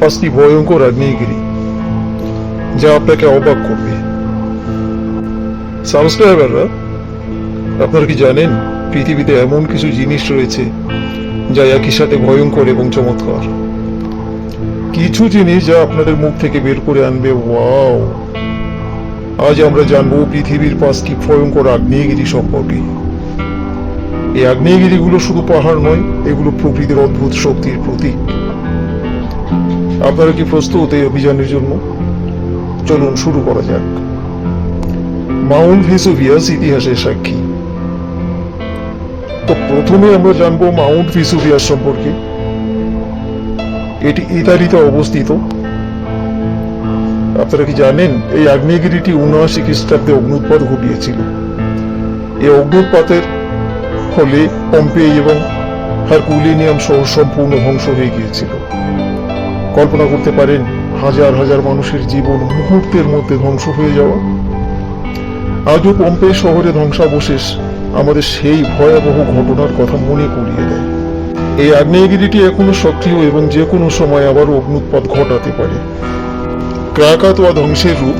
পাঁচটি ভয়ঙ্কর আগ্নেয়গিরি, যা আপনাকে অবাক করবে। সাবস্ক্রাইবাররা আপনারা কি জানেন, পৃথিবীতে এমন কিছু জিনিস রয়েছে, যা একই সাথে ভয়ঙ্কর এবং চমৎকার? কিছু জিনিস যা আপনাদের মুখ থেকে বের করে আনবে, ওয়াও! আজ আমরা জানব পৃথিবীর পাঁচটি ভয়ঙ্কর আগ্নেয়গিরি সম্পর্কে। এই আগ্নেয়গিরিগুলো শুধু পাহাড় নয়, এগুলো প্রকৃতির অদ্ভুত শক্তির প্রতীক। আপনারা কি প্রস্তুত এই অভিযানের জন্য? চলুন শুরু করা যাক। মাউন্ট ভেসুভিয়াস ইতিহাসের সাক্ষী। তো প্রথমে আমরা জানব মাউন্ট ভেসুভিয়াস সম্পর্কে। এটি ইতালিতে অবস্থিত। আপনারা কি জানেন, এই আগ্নেয়গিরিটি উনআশি খ্রিস্টাব্দে অগ্নুৎপাত ঘটিয়েছিল। এই অগ্নুৎপাতের ফলে পম্পেই এবং হারকুলিনিয়াম শহর সম্পূর্ণ ধ্বংস হয়ে গিয়েছিল। কল্পনা করতে পারেন হাজার হাজার মানুষের জীবন মুহূর্তের মধ্যে ধ্বংস হয়ে যাওয়া। আজও পম্পে শহরে ধ্বংসাবশেষ আমাদের সেই ভয়াবহ ঘটনার কথা মনে করিয়ে দেয়। এই আগ্নেয়গিরিটি এখনও সক্রিয় এবং যে কোনো সময় আবার অগ্নুৎপাত ঘটাতে পারে। ক্রাকাতোয়া ধ্বংসের রূপ।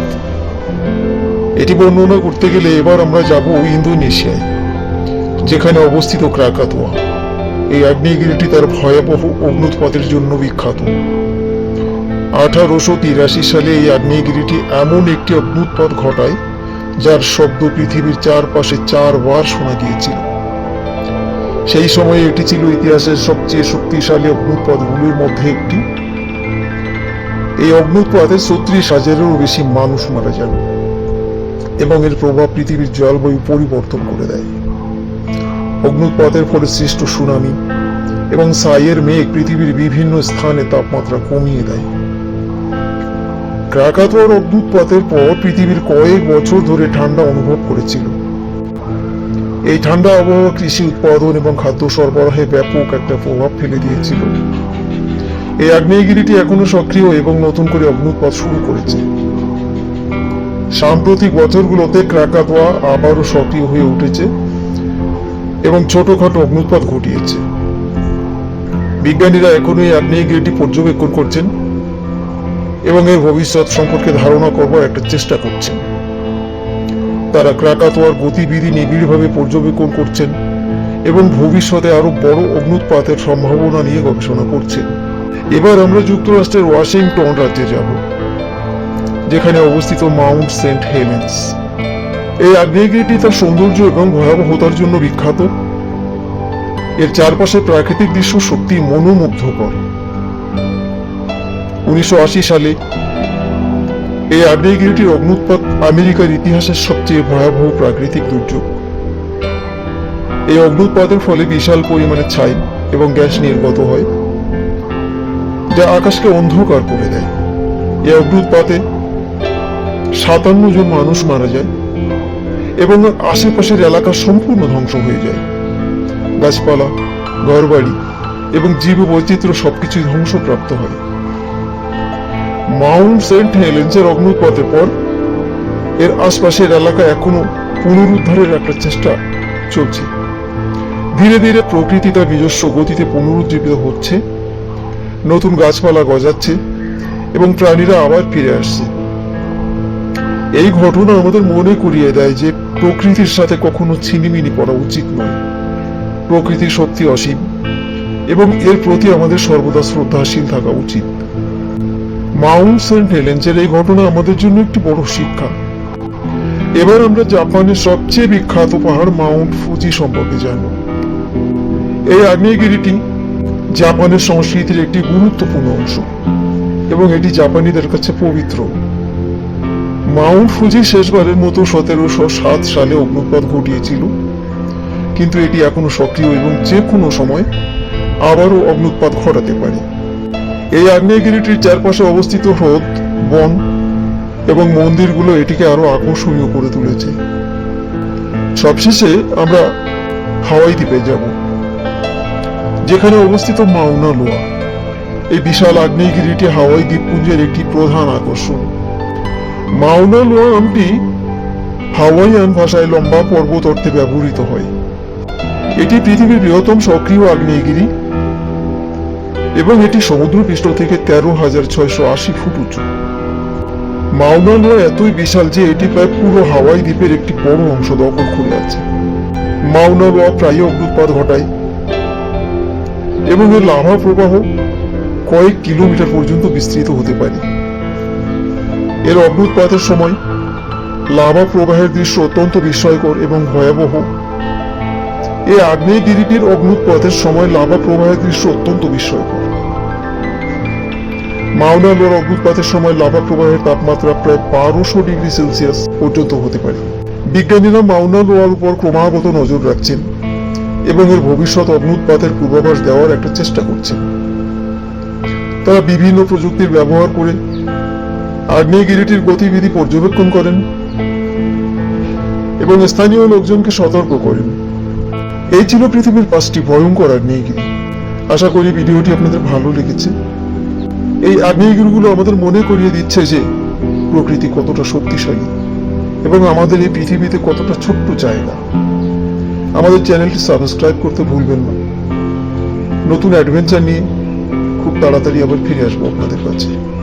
এটি বর্ণনা করতে গেলে এবার আমরা যাব ইন্দোনেশিয়ায়, যেখানে অবস্থিত ক্রাকাতোয়া। এই আগ্নেয়গিরিটি তার ভয়াবহ অগ্নুৎপাতের জন্য বিখ্যাত। আঠারোশো তিরাশি সালে এই আগ্নেয়গিরিটি এমন একটি অগ্নুৎপাত ঘটায়, যার শব্দ পৃথিবীর চারপাশে চারবার শোনা গিয়েছিল। সেই সময়ে এটি ছিল ইতিহাসের সবচেয়ে শক্তিশালী অগ্নুৎপাতগুলির মধ্যে একটি। এই অগ্নুৎপাতে ছত্রিশ হাজারেরও বেশি মানুষ মারা যান এবং এর প্রভাব পৃথিবীর জলবায়ু পরিবর্তন করে দেয়। অগ্নুৎপাতের ফলে সৃষ্ট সুনামি এবং সাইয়ের মেঘ পৃথিবীর বিভিন্ন স্থানে তাপমাত্রা কমিয়ে দেয়। ক্রাকাতোয়ার অগ্নুৎপাতের পর পৃথিবীর কয়েক বছর ধরে ঠান্ডা অনুভব করেছিল। এই ঠান্ডা আবহাওয়া কৃষি উৎপাদন এবং খাদ্য সরবরাহে ব্যাপক একটা প্রভাব ফেলে দিয়েছিল। এই আগ্নেয়গিরিটি এখনও সক্রিয় এবং নতুন করে অগ্নুৎপাত শুরু করেছে। সাম্প্রতিক বছরগুলোতে ক্রাকাতোয়া আবারও সক্রিয় হয়ে উঠেছে এবং ছোটখাটো অগ্নুৎপাত ঘটিয়েছে। বিজ্ঞানীরা এখনও এই আগ্নেয়গিরিটি পর্যবেক্ষণ করছেন এবং এর ভবিষ্যৎ সম্পর্কে ধারণা করবার একটা চেষ্টা করছেন। তারা ক্রাকাতোয়ার গতিবিধি নিবিড়ভাবে পর্যবেক্ষণ করছেন এবং ভবিষ্যতে আরও বড় অগ্নুৎপাতের সম্ভাবনা নিয়ে গবেষণা করছেন। এবার আমরা যুক্তরাষ্ট্রের ওয়াশিংটন রাজ্যে যাব, যেখানে অবস্থিত মাউন্ট সেন্ট হেলেন্স এই আগ্নেয়গিরিটি তার সৌন্দর্য এবং ভয়াবহতার জন্য বিখ্যাত। এর চারপাশে প্রাকৃতিক দৃশ্য সত্যি মনোমুগ্ধকর। উনিশশো আশি সালে এই আগ্নেয়গিরিটির অগ্নুৎপাত আমেরিকার ইতিহাসের সবচেয়ে ভয়াবহ প্রাকৃতিক দুর্যোগ। এই অগ্নুৎপাতের ফলে বিশাল পরিমাণে ছাই এবং গ্যাস নির্গত হয়, যা আকাশকে অন্ধকার করে দেয়। এই অগ্নুৎপাতে সাতান্ন জন মানুষ মারা যায় এবং আশেপাশের এলাকা সম্পূর্ণ ধ্বংস হয়ে যায়। গাছপালা, ঘরবাড়ি এবং জীব বৈচিত্র্য সবকিছুই ধ্বংসপ্রাপ্ত হয়। মাউন্ট সেন্ট হেলেন্সের অগ্নুৎপাতের পর এর আশপাশের এলাকা এখনও পুনরুদ্ধারের একটা চেষ্টা চলছে। ধীরে ধীরে প্রকৃতি তার নিজস্ব গতিতে পুনরুজ্জীবিত হচ্ছে, নতুন গাছপালা গজাচ্ছে এবং প্রাণীরা আবার ফিরে আসছে। এই ঘটনা আমাদের মনে করিয়ে দেয় যে প্রকৃতির সাথে কখনো ছিনিমিনি পড়া উচিত নয়। প্রকৃতির সত্যি অসীম এবং এর প্রতি আমাদের সর্বদা শ্রদ্ধাশীল থাকা উচিত। মাউন্ট সেন্ট হেলেন্সের এই ঘটনা আমাদের জন্য একটি বড় শিক্ষা। এবার আমরা জাপানের সবচেয়ে বিখ্যাত পাহাড় মাউন্ট ফুজি সম্পর্কে জানব। এই আগ্নেয়গিরিটি জাপানের সংস্কৃতির একটি গুরুত্বপূর্ণ অংশ এবং এটি জাপানিদের কাছে পবিত্র। মাউন্ট ফুজি শেষবারের মতো সতেরোশো সাত সালে অগ্নুৎপাত ঘটিয়েছিল, কিন্তু এটি এখনও সক্রিয় এবং যে কোনো সময় আবারও অগ্নুৎপাত ঘটাতে পারে। এই আগ্নেয়গিরিটির চারপাশে অবস্থিত হ্রদ, বন এবং মন্দিরগুলো এটিকে আরও আকর্ষণীয় করে তুলেছে। সবশেষে আমরা হাওয়াই দ্বীপে যাব, যেখানে অবস্থিত মাউনা লোয়া। এই বিশাল আগ্নেয়গিরিটি হাওয়াই দ্বীপপুঞ্জের একটি প্রধান আকর্ষণ। মাউনা লোয়া নামটি হাওয়াইয়ান ভাষায় লম্বা পর্বত অর্থে ব্যবহৃত হয়। এটি পৃথিবীর বৃহত্তম সক্রিয় আগ্নেয়গিরি। এবং এটি সমুদ্রপৃষ্ঠ থেকে তেরো হাজার ছয়শো আশি ফুট উঁচু। মাউনা এতই বিশাল যে এটি প্রায় পুরো হাওয়াই দ্বীপের একটি বড় অংশ দখল করে আছে। মাউনা প্রায় অগ্নুৎপাত ঘটায় এবং এর লাভা প্রবাহ কয়েক কিলোমিটার পর্যন্ত বিস্তৃত হতে পারে। এর অগ্নুৎপাতের সময় লাভা প্রবাহের দৃশ্য অত্যন্ত বিস্ময়কর এবং ভয়াবহ। এই আগ্নেয়গিরিটির অগ্নুৎপাতের সময় লাভা প্রবাহের দৃশ্য অত্যন্ত বিস্ময়কর। মাউনা লোয়ার অগ্নুৎপাতের সময় লাভা প্রবাহের তাপমাত্রা প্রায় বারোশো ডিগ্রি সেলসিয়াস পর্যন্ত হতে পারে। বিজ্ঞানীরা মাউনা লোয়ার উপর ক্রমাগত নজর রাখছেন এবং এর ভবিষ্যৎ অগ্নুৎপাতের পূর্বাভাস দেওয়ার একটা চেষ্টা করছেন। তারা বিভিন্ন প্রযুক্তির ব্যবহার করে আগ্নেয়গিরিটির গতিবিধি পর্যবেক্ষণ করেন এবং স্থানীয় লোকজনকে সতর্ক করেন। এই ছিল পৃথিবীর পাঁচটি ভয়ঙ্কর আগ্নেয়গিরি। আশা করি ভিডিওটি আপনাদের ভালো লেগেছে। এই আবেগগুলো আমাদের মনে করিয়ে দিচ্ছে যে প্রকৃতি কতটা শক্তিশালী এবং আমাদের এই পৃথিবীতে কতটা ছোট্ট জায়গা। আমাদের চ্যানেলটি সাবস্ক্রাইব করতে ভুলবেন না। নতুন অ্যাডভেঞ্চার নিয়ে খুব তাড়াতাড়ি আবার ফিরে আসব আপনাদের কাছে।